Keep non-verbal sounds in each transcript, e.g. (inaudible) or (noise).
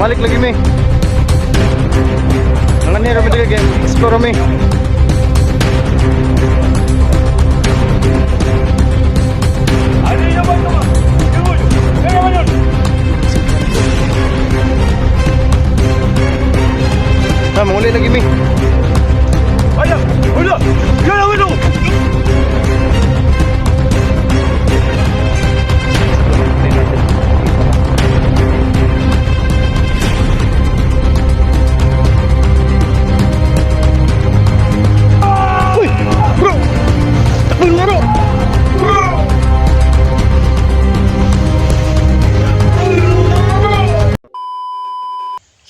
Malik lagi mi. Ang ani rami lagi explore mi. Ah, muli lagi mi. Uy!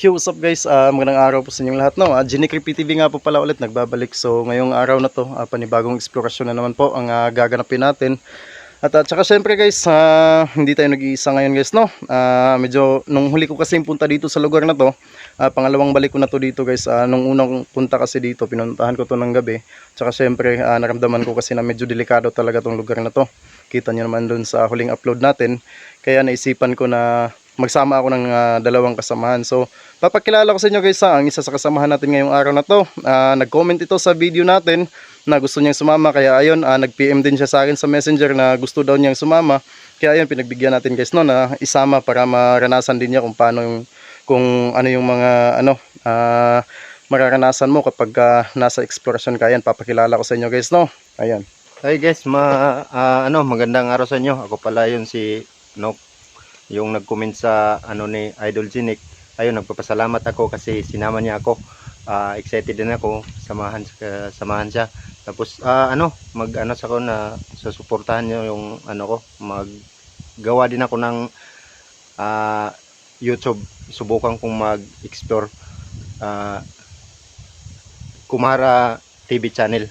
Yo, what's up guys? Ah, magandang araw po sa inyong lahat. No? Uh, Creepy TV nga po pala ulit nagbabalik. So ngayong araw na to, ah, panibagong eksplorasyon na naman po ang ah, gaganapin natin. At at saka syempre guys, ah, hindi tayo nag-iisa ngayon guys, no? Ah, medyo nung huli ko kasi punta dito sa lugar na to, ah, pangalawang balik ko na to dito guys. Ah, nung unang punta kasi dito, pinuntahan ko to ng gabi. Tsaka syempre, ah, naramdaman ko kasi na medyo delikado talaga tong lugar na to. Kita nyo naman dun sa huling upload natin. Kaya naisipan ko na magsama ako ng ah, dalawang kasamahan. So, papakilala ko sa inyo guys ang isa sa kasamahan natin ngayong araw na to. Ah, nag-comment ito sa video natin na gusto niyang sumama. Kaya ayun, ah, nag-PM din siya sa akin sa messenger na gusto daw niyang sumama. Kaya ayun, pinagbigyan natin guys no, na isama para maranasan din niya kung paano yung, kung ano yung mga ano, ah, mararanasan mo kapag ah, nasa exploration ka. Ayan, papakilala ko sa inyo guys no. Ayan. Hi guys, ma ah, ano magandang araw sa inyo. Ako pala yun si Nok yung nag-comment sa ano ni Idol Ginic. Ayun, nagpapasalamat ako kasi sinama niya ako. Ah, excited din ako samahan sa- samahan siya. Tapos ah, ano, mag-ano sa ako na susuportahan niyo yung ano ko, maggawa din ako ng ah, YouTube. Subukan kong mag-explore ah, Kumara TV channel.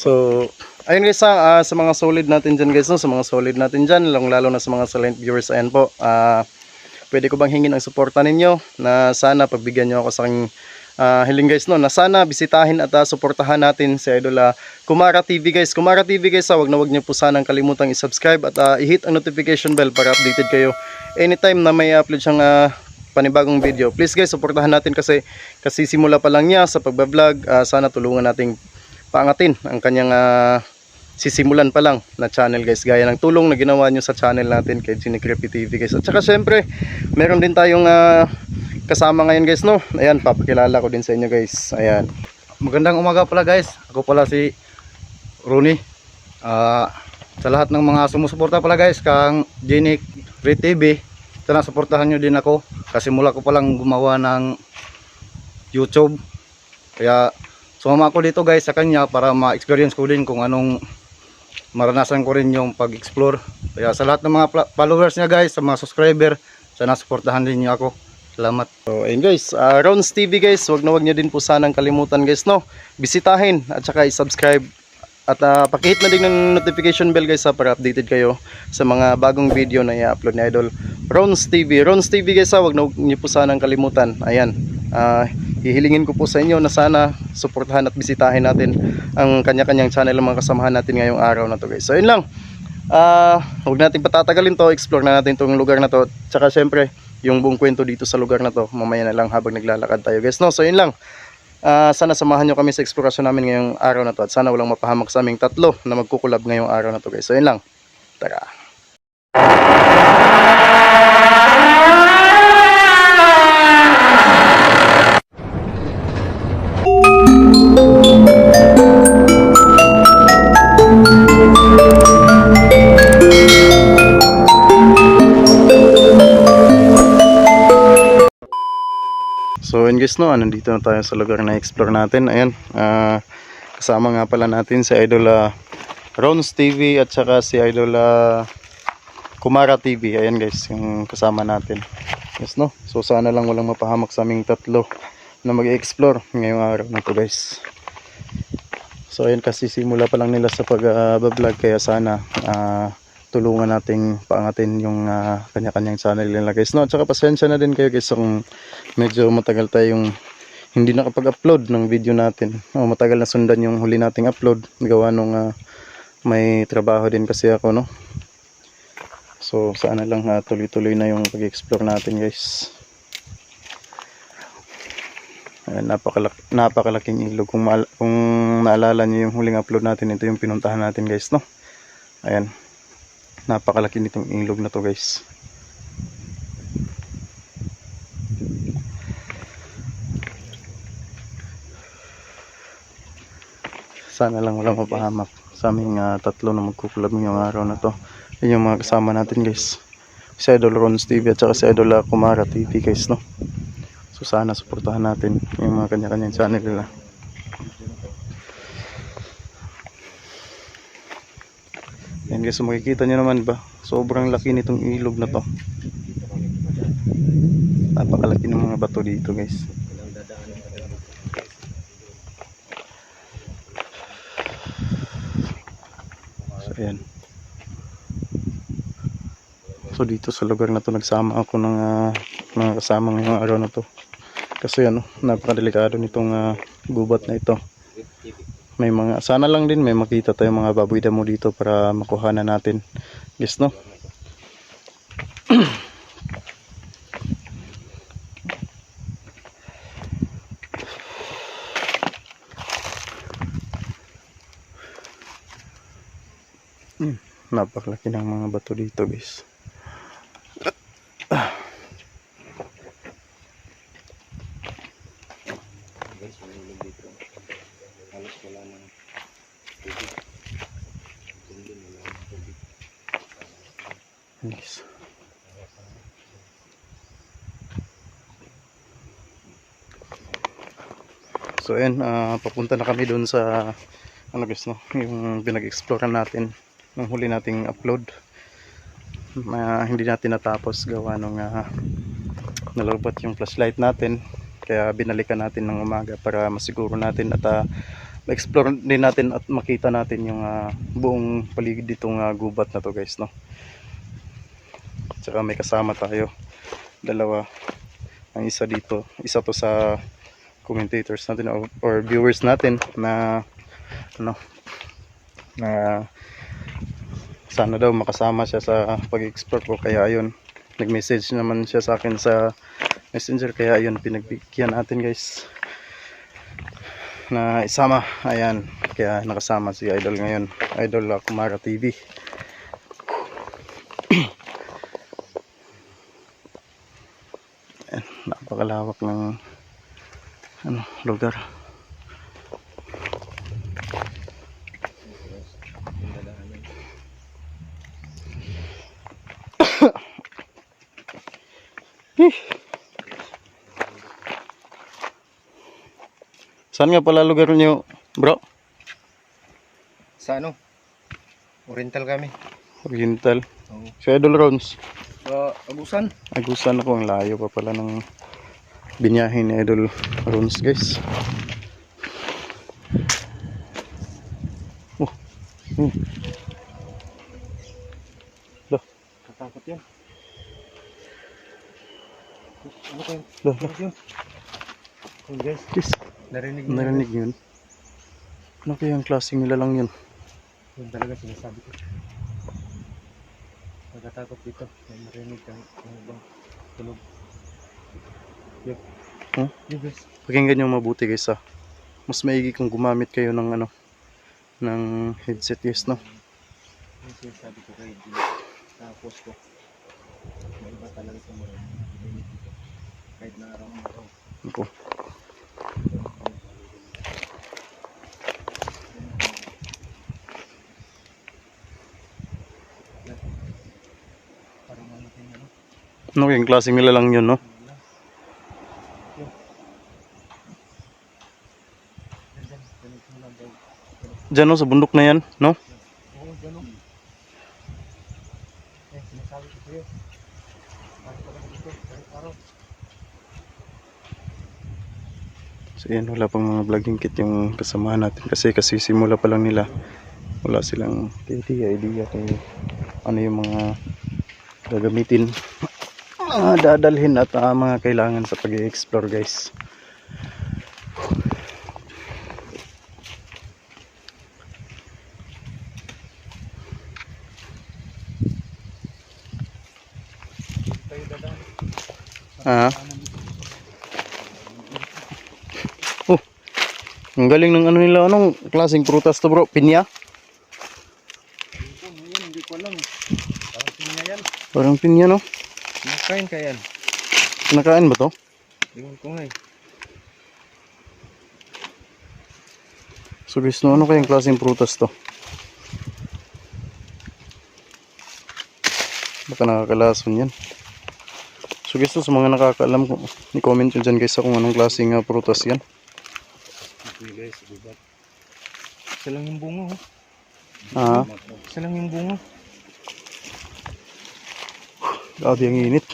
So, ayun guys ah, sa mga solid natin dyan guys, no? sa mga solid natin dyan, lalong lalo na sa mga silent viewers, ayan po, ah, pwede ko bang hingin ang suporta ninyo na sana pagbigyan nyo ako sa aking ah, hiling guys, no? na sana bisitahin at ah, suportahan natin si Idol Kumara TV guys. Kumara TV guys, ah, wag na wag nyo po sanang kalimutang i-subscribe at ah, i-hit ang notification bell para updated kayo anytime na may upload siyang ah, panibagong video. Please guys, suportahan natin kasi kasi simula pa lang niya sa pagbablog. ah, sana tulungan nating paangatin ang kanyang ah, sisimulan pa lang na channel guys gaya ng tulong na ginawa nyo sa channel natin kay Genie Creepy TV guys at saka syempre meron din tayong ah, kasama ngayon guys no ayan papakilala ko din sa inyo guys ayan Magandang umaga pala guys. Ako pala si Rooney. Ah, sa lahat ng mga sumusuporta pala guys kang Genic Free TV, sana suportahan nyo din ako kasi mula ko palang gumawa ng YouTube. Kaya sumama ako dito guys sa kanya para ma-experience ko din kung anong maranasan ko rin yung pag-explore. Kaya sa lahat ng mga followers niya guys, sa mga subscriber, sana suportahan din niyo ako. Salamat. So, ayun guys, uh, Rounds TV guys, wag na wag nyo din po sanang kalimutan guys, no? Bisitahin at saka i-subscribe at uh, pakihit na din ng notification bell guys ha, para updated kayo sa mga bagong video na i-upload ni Idol Rounds TV. Rounds TV guys ha, wag na wag nyo po sanang kalimutan. Ayan, uh, hihilingin ko po sa inyo na sana suportahan at bisitahin natin ang kanya-kanyang channel ng mga kasamahan natin ngayong araw na to guys. So, yun lang. Ah, huwag nating patatagalin to, explore na natin tong lugar na to. Tsaka syempre, yung buong kwento dito sa lugar na to, mamaya na lang habang naglalakad tayo guys. No, so yun lang. Ah, sana samahan nyo kami sa eksplorasyon namin ngayong araw na to at sana walang mapahamak sa aming tatlo na magkukulab ngayong araw na to guys. So yun lang. Tara. Guys no, nandito na tayo sa lugar na explore natin. Ayan, ah, kasama nga pala natin si Idol ah, Rons TV at saka si Idol ah, Kumara TV. Ayan guys, yung kasama natin. Yes no, so sana lang walang mapahamak sa aming tatlo na mag-explore ngayong araw na to guys. So ayan kasi simula pa lang nila sa pag-vlog kaya sana ah, tulungan nating paangatin yung ah, kanya-kanyang channel nila guys. No at saka pasensya na din kayo guys kung medyo matagal tayong hindi nakapag-upload ng video natin. O matagal na sundan yung huli nating upload. Gawa nung ah, may trabaho din kasi ako no? So sana lang ah, tuloy-tuloy na yung pag-explore natin guys. Ayan, napakalak napakalaking ilog. Kung, kung naalala niyo yung huling upload natin ito yung pinuntahan natin guys no? Ayan napakalaki nitong ilog na to guys. Sana lang wala mapahamak sa aming ah, tatlo na magkukulab ngayong araw na to. Yun yung mga kasama natin guys. Si Idol Rons TV at saka si Idol ah, Kumara TV guys no? So sana suportahan natin yung mga kanya-kanyang channel nila yan guys makikita nyo naman ba sobrang laki nitong ilog na to napakalaki ng mga bato dito guys So, ayan. So, dito sa lugar na to, nagsama ako ng ah, mga kasama ngayong araw na to. Kasi ano, napakadelikado nitong ah, gubat na ito. May mga, sana lang din may makita tayong mga baboy damo dito para makuha na natin. Guys, no? (clears throat) Napakalaki ng mga bato dito, guys. Yes. So ayan, ah, papunta na kami doon sa ano guys no, yung pinag-explore natin ng huli nating upload. Na hindi natin natapos gawa nung uh, nalobat yung flashlight natin. Kaya binalikan natin ng umaga para masiguro natin at ah, ma-explore din natin at makita natin yung ah, buong paligid ditong ah, gubat na to guys no. Tsaka may kasama tayo. Dalawa. Ang isa dito. Isa to sa commentators natin or, or viewers natin na ano na sana daw makasama siya sa pag-explore ko. Kaya ayun nag-message naman siya sa akin sa messenger. Kaya ayun pinagbigyan natin guys na isama. Ayan kaya nakasama si Idol ngayon. Idol uh, TV (clears throat) Ayan, napakalawak ng ano, lugar. (coughs) Saan nga pala lugar niyo, bro? Sa ano? Oriental kami. Oriental. Oo. Idol Rons. Sa Agusan. Agusan ako, ang layo pa pala ng binyahin ni Idol Rons, guys. Oh. Hmm. Lo, Katakot yan. Ano kayo? lo, lo. Ano yun? Guys, Guys, narinig narinig yun. Ano kaya ang klaseng nila lang yun? Yun talaga sinasabi ko. Nagkatakot dito. May marinig kang ano bang tunog. Yep. Huh? Yun guys. Pakinggan nyo mabuti guys ha. Mas maigi kung gumamit kayo ng ano, ng headset guys no. Yung sinasabi ko kay Di. Tapos ko. May iba talaga sa mga kahit na araw-araw. Ako. Parang ano kayo ano. Kayang klaseng nila lang yun no? Wala. Yun. Yan, yan. Ganito mo lang daw. Diyan no, sa bundok na yan, no? Oo, ganun. Eh, sinasabi ko sa'yo. So yan, wala pang mga vlogging kit yung kasamahan natin kasi kasi simula pa lang nila. Wala silang idea, idea kay ano yung mga gagamitin mga dadalhin at ah, mga kailangan sa pag-explore guys Ah. Oh. Ang galing ng ano nila, anong klaseng prutas to bro? Pinya? Hindi ko alam. Parang pinya yan. Parang pinya no? Makain ka yan. Nakain ba to? Tingnan ko nga eh. So guys, no, ano kayang klaseng prutas to? Baka nakakalason yan. So guys, sa mga nakakaalam ko, i-comment nyo dyan guys kung anong klaseng ah, prutas yan. Ito guys, gubat. Isa lang yung bunga oh. Ah, Isa lang yung bunga. grabe ang init.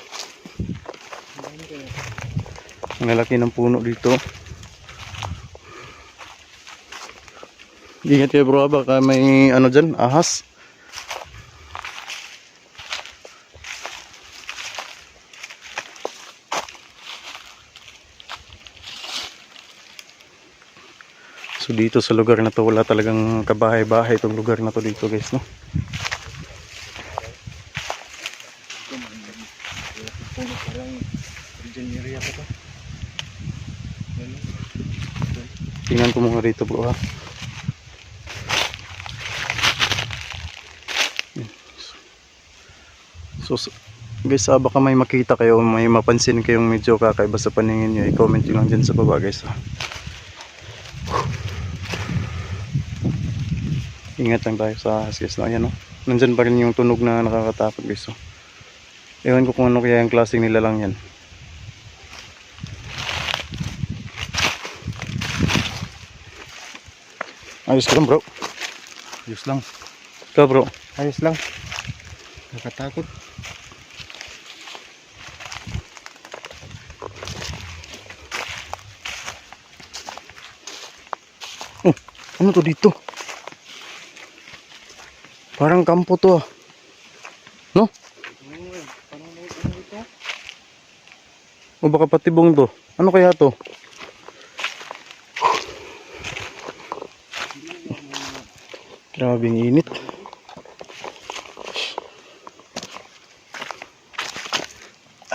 Ang lalaki ng puno dito. Ingat kayo bro, baka may ano dyan, ahas. Dito sa lugar na to wala talagang kabahay-bahay itong lugar na to dito guys no. Tingnan ko muna rito bro ha. So guys ah, baka may makita kayo, may mapansin kayong medyo kakaiba sa paningin nyo, i-comment nyo lang dyan sa baba guys ha. Ingat lang tayo sa guys no. Ayan no. Nandyan pa rin yung tunog na nakakatakot guys no. Ewan ko kung ano kaya yung klaseng nila lang yan. Ayos ka lang bro. Ayos lang. Ikaw bro. Ayos lang. Nakatakot. Ano to dito? Parang kampo to ah. No? O baka patibong to. Ano kaya to? Grabing init.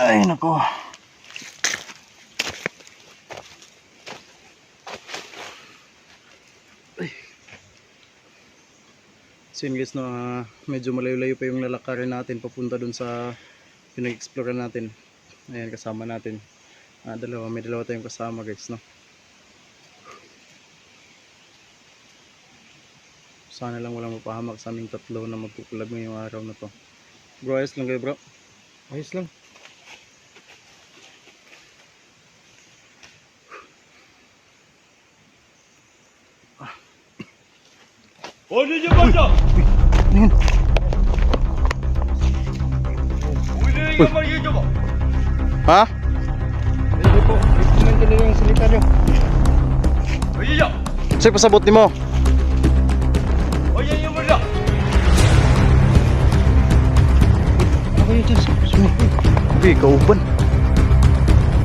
Ay nako. So yun guys, no, ah, medyo malayo-layo pa yung lalakarin natin papunta dun sa pinag-explore natin. Ayan, kasama natin. Ah, dalawa, may dalawa tayong kasama guys, no. Sana lang walang mapahamak sa aming tatlo na magkukulag ngayong araw na to. Bro, ayos lang kayo bro. Ayos lang. Huli niyo ba siya? Ano yun? Huli niyo? Ha? Hindi po. Ito man dyan yung salita niyo. Huli niyo. Sa'yo pasabot ni mo. Huli niyo ba siya? Ako yun dyan. Hindi, kauban.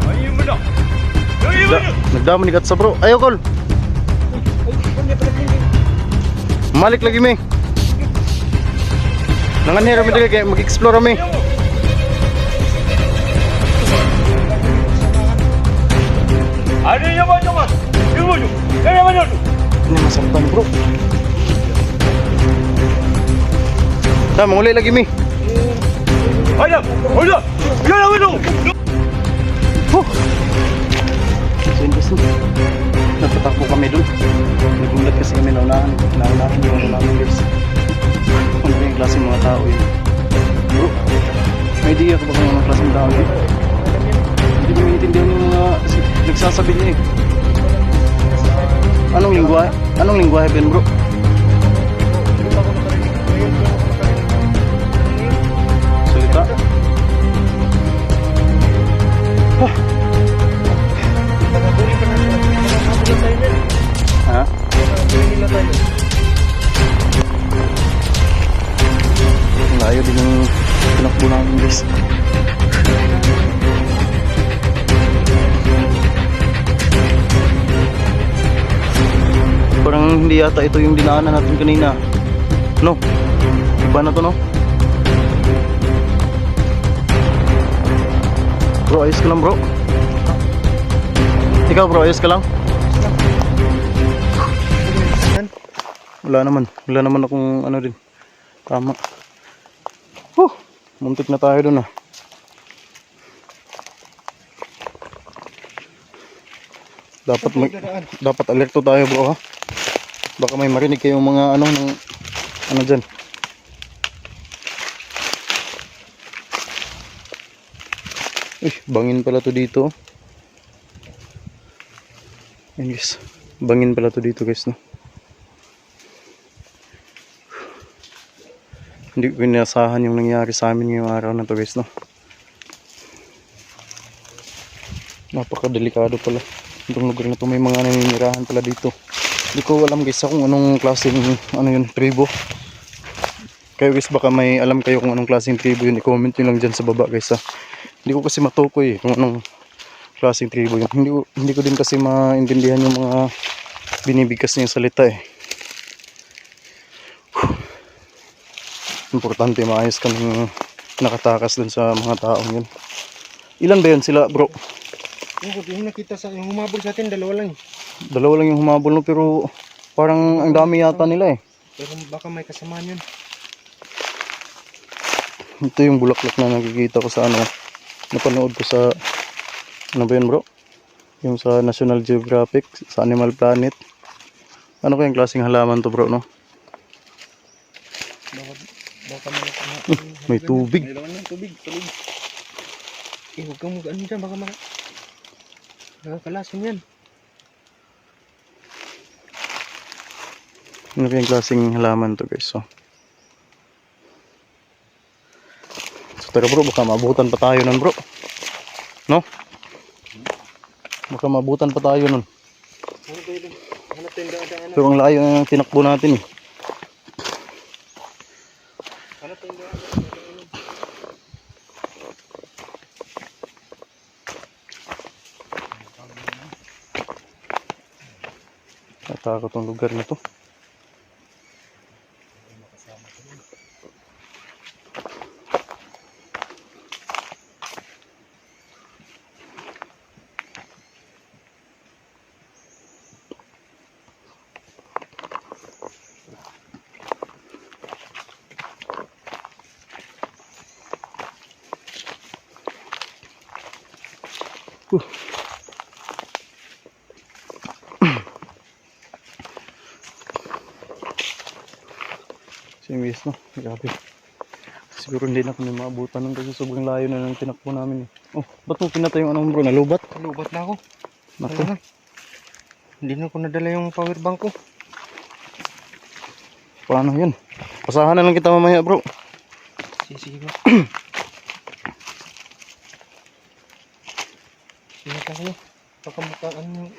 Huli niyo ni Katsa bro. Ayokol! Ay, ay, ay, ay, Malik lagi mi. Nanganhero mi dili mag-explore mi. Ano yung mga yung mas? Yung mga yung? Yung mga yung? Ano masabtan bro? Ta, mangulay lagi mi. Ayun! Ayun! Ayun! Ayun! Oh! Sindi, sindi nagtatakbo kami doon. Nagulat kasi kami naunahan, naunahan yung ano namin lips. Kung ano yung klaseng mga tao yun. Bro, may idea ko ba kung anong klaseng tao yun? Hindi ko maintindihan yung mga nagsasabi niya eh. Anong lingwahe? Anong lingwahe Ben bro? Salita? Ah! Ha? Layo guys. Parang hindi yata ito yung dinaanan natin kanina. No? Iba na to no? Bro, ayos ka lang bro. Ikaw bro, ayos ka lang? Wala naman. Wala naman akong ano rin. Tama. Huh, muntik na tayo dun ah. Dapat may, dapat alerto tayo bro ha. Baka may marinig kayong mga ano ng ano diyan. Uy, bangin pala to dito. Ayan guys. Bangin pala to dito guys no. Hindi ko inasahan yung nangyari sa amin ngayong araw na to guys no. Napakadelikado pala. Itong lugar na to may mga naninirahan pala dito. Hindi ko alam guys kung anong klaseng ano yun, tribo. Kayo guys baka may alam kayo kung anong klaseng tribo yun. I-comment nyo lang dyan sa baba guys ha. Hindi ko kasi matukoy eh, kung anong klaseng tribo yun. Hindi ko, hindi ko din kasi maintindihan yung mga binibigkas niyang salita eh. Importante maayos kaming nakatakas dun sa mga taong yun. Ilan ba yun sila bro? Yung, yung nakita sa yung humabol sa atin, dalawa lang. Dalawa lang yung humabol no pero parang ang dami yata nila eh. Pero baka may kasamaan yun. Ito yung bulaklak na nakikita ko sa ano. Napanood ko sa ano ba yun bro? Yung sa National Geographic, sa Animal Planet. Ano kayang klaseng halaman to bro no? Baka, baka may tubig. May laman ng tubig, tubig. Eh, huwag kang mag-ano dyan, baka maka... Nakakalason yan. Ano kayang klaseng halaman to guys? So, so tara bro, baka maabutan pa tayo nun bro. No? Baka maabutan pa tayo nun. Ano ba yun? Hanap tayo daan Pero ang layo na tinakbo natin eh. Natakot ang lugar na to. Simis no, grabe. Siguro hindi na kami maabutan nun kasi sobrang layo na ng tinakbo namin eh. Oh, ba't mo pinatay yung anong bro? Nalubat? Lubat na ako. Naku. Na. Hindi na ko nadala yung power bank ko. Paano yun? Pasahan na lang kita mamaya bro. Sige, sige ba? (clears throat) Sige ka kayo. Ano yung...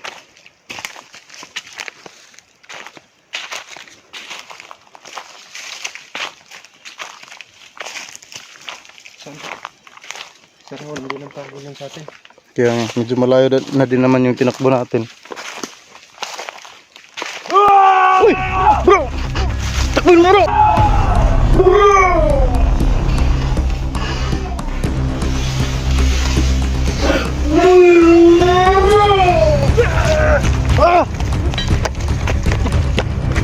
Saan? Sana wala din ang tago lang sa atin. Kaya nga, medyo malayo na, na din naman yung tinakbo natin. Uy! Bro! Takbuhin mo bro! Ah!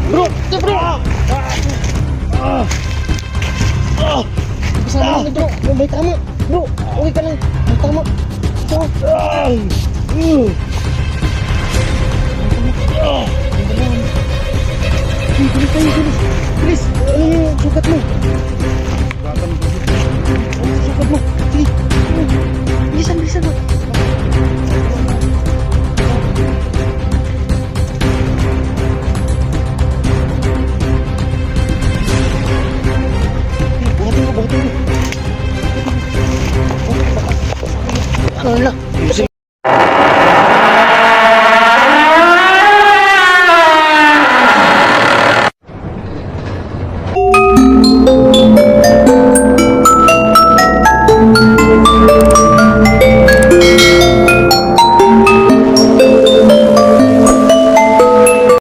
Bro! Bro! Kasama mo bro! Bro, may tama! Bro, uwi ka lang! May tama! Bro! Bilis tayo, bilis! Bilis! Ano yung sukat mo?